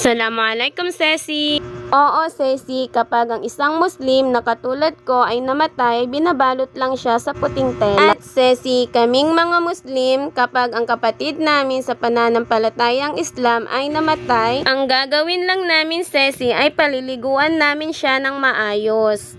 Assalamualaikum, Sesi. Oo, Ceci, kapag ang isang Muslim na katulad ko ay namatay, binabalot lang siya sa puting tela. At Ceci, kaming mga Muslim, kapag ang kapatid namin sa pananampalatayang Islam ay namatay, ang gagawin lang namin, Ceci, ay paliliguan namin siya ng maayos.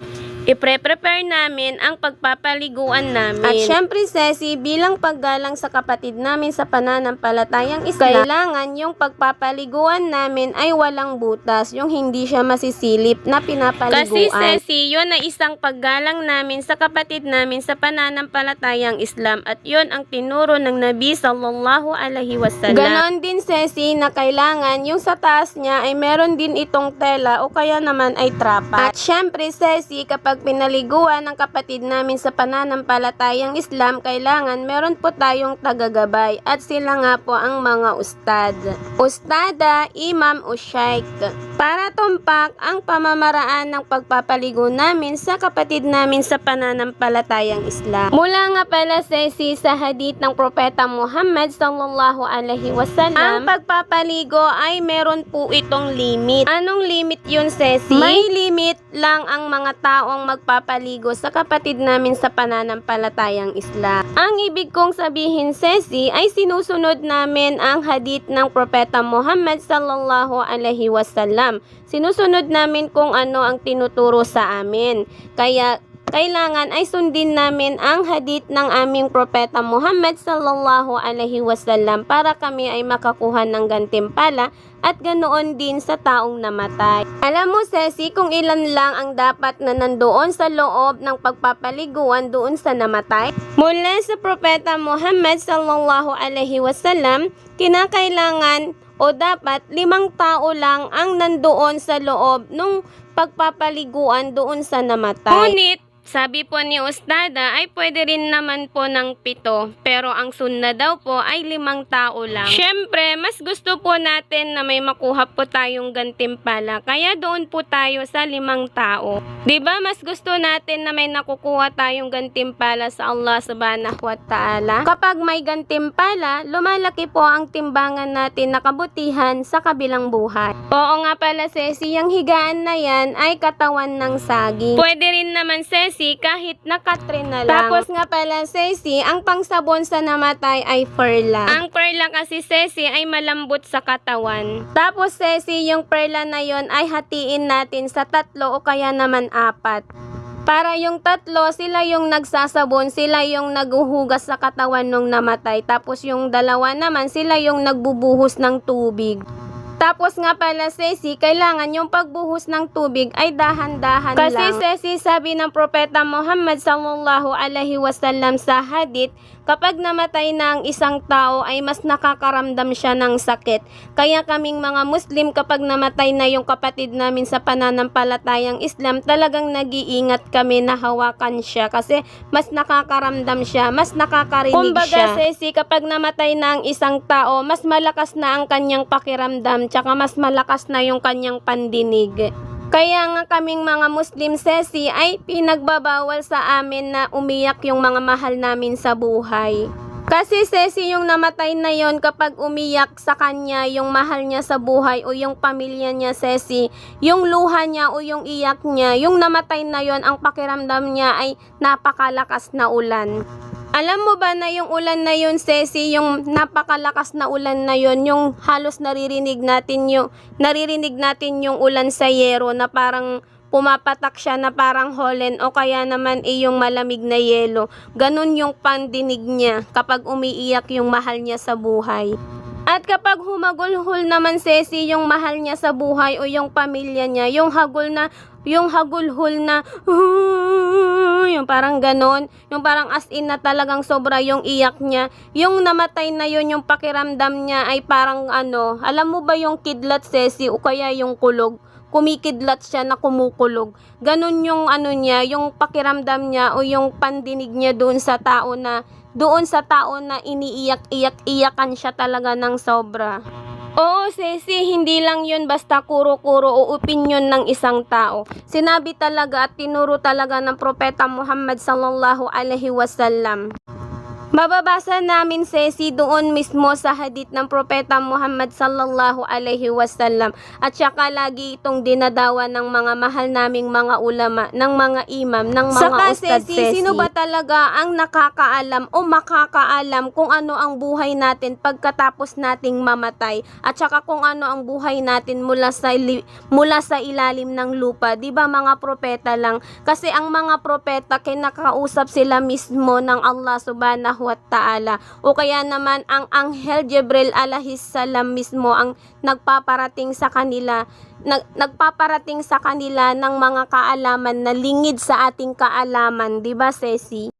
Ipre-prepare namin ang pagpapaliguan namin. At syempre, Ceci, bilang paggalang sa kapatid namin sa pananampalatayang Islam, kailangan yung pagpapaliguan namin ay walang butas, yung hindi siya masisilip na pinapaliguan. Kasi, Sesi, yun ay isang paggalang namin sa kapatid namin sa pananampalatayang Islam at yun ang tinuro ng Nabi Sallallahu Alaihi Wasallam. Ganon din, Ceci, na kailangan yung sa taas niya ay meron din itong tela o kaya naman ay trapa. At syempre, Ceci, kapag pinaliguan ng kapatid namin sa pananampalatayang Islam, kailangan meron po tayong tagagabay at sila nga po ang mga ustad. Ustada, imam o sheikh. Para tumpak ang pamamaraan ng pagpapaligo namin sa kapatid namin sa pananampalatayang Islam. Mula nga pala, Ceci, sa hadith ng Propeta Muhammad sallallahu alaihi wasallam, ang pagpapaligo ay meron po itong limit. Anong limit yun, Ceci? May limit lang ang mga taong magpapaligo sa kapatid namin sa pananampalatayang Islam. Ang ibig kong sabihin, Ceci, ay sinusunod namin ang hadith ng Propeta Muhammad sallallahu alaihi wasallam. Sinusunod namin kung ano ang tinuturo sa amin. Kaya kailangan ay sundin namin ang hadith ng aming propeta Muhammad sallallahu alaihi wasallam para kami ay makakuha ng gantimpala at ganoon din sa taong namatay. Alam mo, Ceci, kung ilan lang ang dapat na nandoon sa loob ng pagpapaliguan doon sa namatay? Mula sa propeta Muhammad sallallahu alaihi wasallam, kinakailangan o dapat limang tao lang ang nandoon sa loob nung pagpapaliguan doon sa namatay. Ngunit, sabi po ni Ustada ay pwede rin naman po ng pito pero ang sunna daw po ay limang tao lang. Syempre, mas gusto po natin na may makuha po tayong gantimpala kaya doon po tayo sa limang tao. ba mas gusto natin na may nakukuha tayong gantimpala sa Allah subhanahu wa ta'ala? Kapag may gantimpala, lumalaki po ang timbangan natin na kabutihan sa kabilang buhay. Oo nga pala, Ceci, yung higaan na yan ay katawan ng saging. Pwede rin naman Ceci kahit nakatrin na lang. Tapos nga pala, Ceci, ang pangsabon sa namatay ay perla. ang perla kasi Ceci ay malambot sa katawan. Tapos, Ceci, yung perla na yon ay hatiin natin sa tatlo o kaya naman apat. Para yung tatlo, sila yung nagsasabon, sila yung naguhugas sa katawan nung namatay. Tapos yung dalawa naman, sila yung nagbubuhos ng tubig. Tapos nga pala, Ceci, kailangan yung pagbuhos ng tubig ay dahan-dahan Kasi, lang. Ceci, sabi ng Propeta Muhammad sallallahu alaihi wasallam sa hadith, kapag namatay na ang isang tao ay mas nakakaramdam siya ng sakit. Kaya kaming mga Muslim kapag namatay na yung kapatid namin sa pananampalatayang Islam, talagang nag-iingat kami na hawakan siya kasi mas nakakaramdam siya, mas nakakarinig Kumbaga, siya. Ceci, kapag namatay na ang isang tao, mas malakas na ang kanyang pakiramdam, tsaka mas malakas na yung kanyang pandinig. Kaya nga kaming mga Muslim Ceci ay pinagbabawal sa amin na umiyak yung mga mahal namin sa buhay. Kasi Ceci yung namatay na yon kapag umiyak sa kanya yung mahal niya sa buhay o yung pamilya niya Ceci, yung luha niya o yung iyak niya, yung namatay na yon ang pakiramdam niya ay napakalakas na ulan. Alam mo ba na yung ulan na yun, Ceci, yung napakalakas na ulan na yun, yung halos naririnig natin yung, naririnig natin yung ulan sa yero na parang pumapatak siya na parang holen o kaya naman eh, yung malamig na yelo. Ganun yung pandinig niya kapag umiiyak yung mahal niya sa buhay. At kapag humagulhol naman Ceci yung mahal niya sa buhay o yung pamilya niya, yung hagul na yung hagulhol na yung parang ganon, yung parang as in na talagang sobra yung iyak niya. Yung namatay na yun, yung pakiramdam niya ay parang ano, alam mo ba yung kidlat Ceci o kaya yung kulog? Kumikidlat siya na kumukulog. Ganon yung ano niya, yung pakiramdam niya o yung pandinig niya doon sa tao na doon sa tao na iniiyak-iyak-iyakan siya talaga ng sobra. Oo, Ceci, hindi lang yun basta kuro-kuro o opinion ng isang tao. Sinabi talaga at tinuro talaga ng Propeta Muhammad sallallahu alaihi wasallam. Mababasa namin Sesi doon mismo sa hadith ng Propeta Muhammad sallallahu alaihi wasallam at saka lagi itong dinadawa ng mga mahal naming mga ulama, ng mga imam, ng mga Saka, ustad Sesi, Sesi. Sino ba talaga ang nakakaalam o makakaalam kung ano ang buhay natin pagkatapos nating mamatay at saka kung ano ang buhay natin mula sa mula sa ilalim ng lupa, 'di ba mga propeta lang? Kasi ang mga propeta kinakausap sila mismo ng Allah Subhanahu wa Ta'ala o kaya naman ang Anghel Jibril alahis salam mismo ang nagpaparating sa kanila nag, nagpaparating sa kanila ng mga kaalaman na lingid sa ating kaalaman, 'di ba Ceci?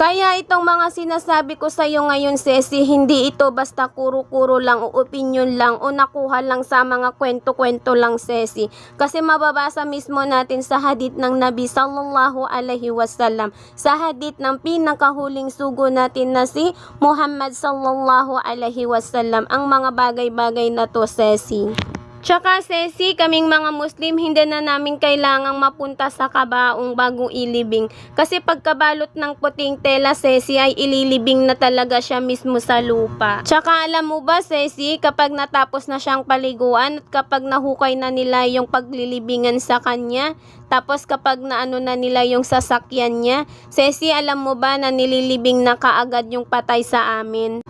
Kaya itong mga sinasabi ko sa iyo ngayon, Ceci, hindi ito basta kuro-kuro lang o opinion lang o nakuha lang sa mga kwento-kwento lang, Ceci. Kasi mababasa mismo natin sa hadith ng Nabi sallallahu alaihi wasallam, sa hadith ng pinakahuling sugo natin na si Muhammad sallallahu alaihi wasallam, ang mga bagay-bagay na to, Ceci. Tsaka Ceci, kaming mga Muslim, hindi na namin kailangang mapunta sa kabaong bagong ilibing. Kasi pagkabalot ng puting tela, Ceci, ay ililibing na talaga siya mismo sa lupa. Tsaka alam mo ba, Ceci, kapag natapos na siyang paliguan at kapag nahukay na nila yung paglilibingan sa kanya, tapos kapag naano na nila yung sasakyan niya, Ceci, alam mo ba na nililibing na kaagad yung patay sa amin?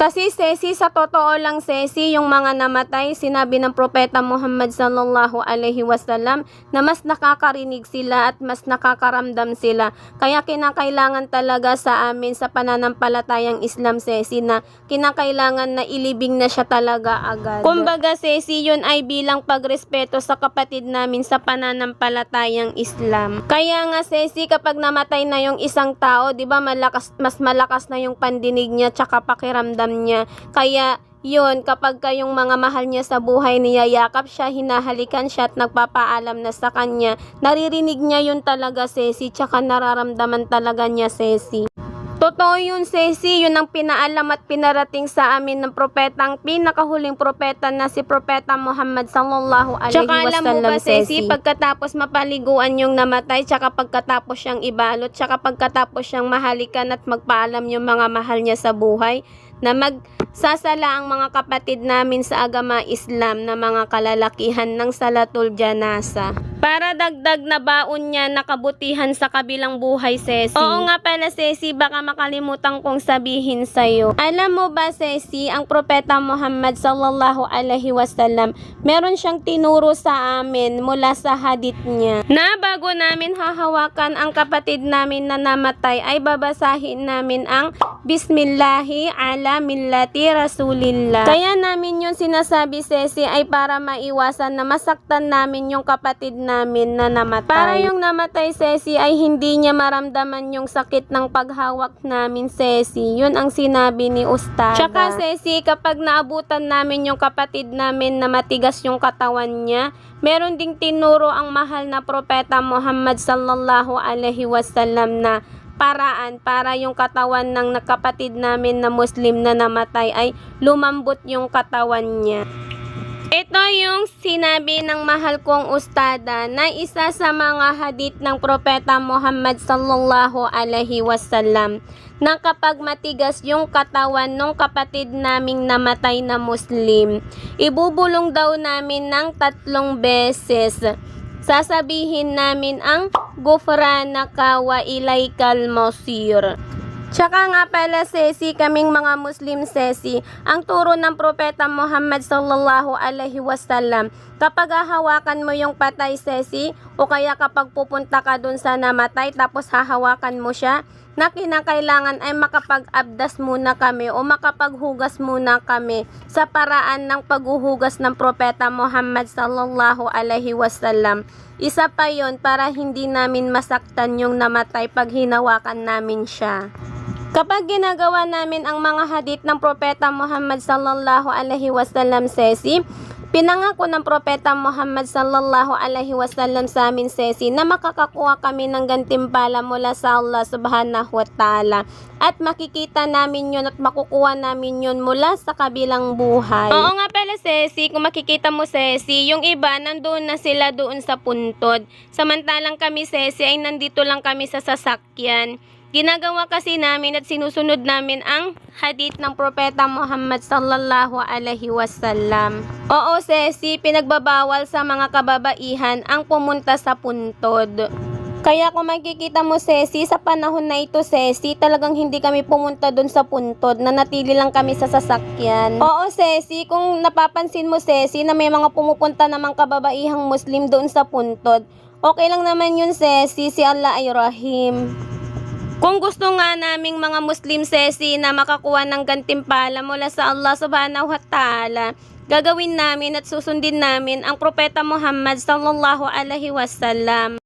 Kasi Ceci, sa totoo lang Ceci, yung mga namatay, sinabi ng Propeta Muhammad sallallahu alaihi wasallam na mas nakakarinig sila at mas nakakaramdam sila. Kaya kinakailangan talaga sa amin sa pananampalatayang Islam Ceci na kinakailangan na ilibing na siya talaga agad. Kumbaga Ceci, yun ay bilang pagrespeto sa kapatid namin sa pananampalatayang Islam. Kaya nga Ceci, kapag namatay na yung isang tao, 'di ba malakas mas malakas na yung pandinig niya tsaka pakiramdam niya. Kaya yun, kapag kayong mga mahal niya sa buhay, niyayakap siya, hinahalikan siya at nagpapaalam na sa kanya, naririnig niya yun talaga, Ceci, tsaka nararamdaman talaga niya, Ceci. Totoo yun, Ceci. Yun ang pinaalam at pinarating sa amin ng propetang pinakahuling propeta na si Propeta Muhammad sallallahu alaihi Tsaka alam mo wasallam, ba, Ceci, pagkatapos mapaliguan yung namatay, tsaka pagkatapos siyang ibalot, tsaka pagkatapos siyang mahalikan at magpaalam yung mga mahal niya sa buhay, na magsasala ang mga kapatid namin sa agama Islam na mga kalalakihan ng Salatul Janasa. Para dagdag na baon niya na kabutihan sa kabilang buhay, Ceci. Oo nga pala, Ceci, baka makalimutan kong sabihin sa'yo. Alam mo ba, Ceci, ang propeta Muhammad sallallahu alaihi wasallam, meron siyang tinuro sa amin mula sa hadith niya. Na bago namin hahawakan ang kapatid namin na namatay, ay babasahin namin ang Bismillahi ala millati Rasulillah. Kaya namin yung sinasabi, Ceci, ay para maiwasan na masaktan namin yung kapatid namin na namatay. Para yung namatay, Ceci, ay hindi niya maramdaman yung sakit ng paghawak namin, Ceci. Yun ang sinabi ni Ustada. Tsaka, Ceci, kapag naabutan namin yung kapatid namin na matigas yung katawan niya, meron ding tinuro ang mahal na propeta Muhammad sallallahu alaihi wasallam na paraan para yung katawan ng nakapatid namin na Muslim na namatay ay lumambot yung katawan niya. Ito yung sinabi ng mahal kong ustada na isa sa mga hadith ng propeta Muhammad sallallahu alaihi wasallam na kapag matigas yung katawan ng kapatid naming namatay na Muslim, ibubulong daw namin ng tatlong beses. Sasabihin namin ang gufranaka wa ilaykal masir. Tsaka nga pala, Sesi, kaming mga Muslim, Sesi, ang turo ng Propeta Muhammad sallallahu alaihi wasallam, kapag hahawakan mo yung patay, Sesi, o kaya kapag pupunta ka dun sa namatay, tapos hahawakan mo siya, na kinakailangan ay makapag-abdas muna kami o makapaghugas muna kami sa paraan ng paghuhugas ng Propeta Muhammad sallallahu alaihi wasallam. Isa pa yon para hindi namin masaktan yung namatay pag hinawakan namin siya. Kapag ginagawa namin ang mga hadith ng Propeta Muhammad sallallahu alaihi wasallam, Sesi, pinangako ng Propeta Muhammad sallallahu alaihi wasallam sa amin, Sesi, na makakakuha kami ng gantimpala mula sa Allah subhanahu wa ta'ala. At makikita namin yun at makukuha namin yun mula sa kabilang buhay. Oo nga pala, Sesi, kung makikita mo, Sesi, yung iba nandoon na sila doon sa puntod. Samantalang kami, Sesi, ay nandito lang kami sa sasakyan. Ginagawa kasi namin at sinusunod namin ang hadith ng Propeta Muhammad sallallahu alaihi wasallam. Oo, Sesi, pinagbabawal sa mga kababaihan ang pumunta sa puntod. Kaya kung makikita mo, Sesi, sa panahon na ito, Sesi, talagang hindi kami pumunta doon sa puntod, na natili lang kami sa sasakyan. Oo, Sesi, kung napapansin mo, Sesi, na may mga pumupunta namang kababaihang Muslim doon sa puntod, okay lang naman yun, Sesi, si Allah ay Rahim. Kung gusto nga naming mga Muslim sesi na makakuha ng gantimpala mula sa Allah subhanahu wa ta'ala, gagawin namin at susundin namin ang Propeta Muhammad sallallahu alaihi wasallam.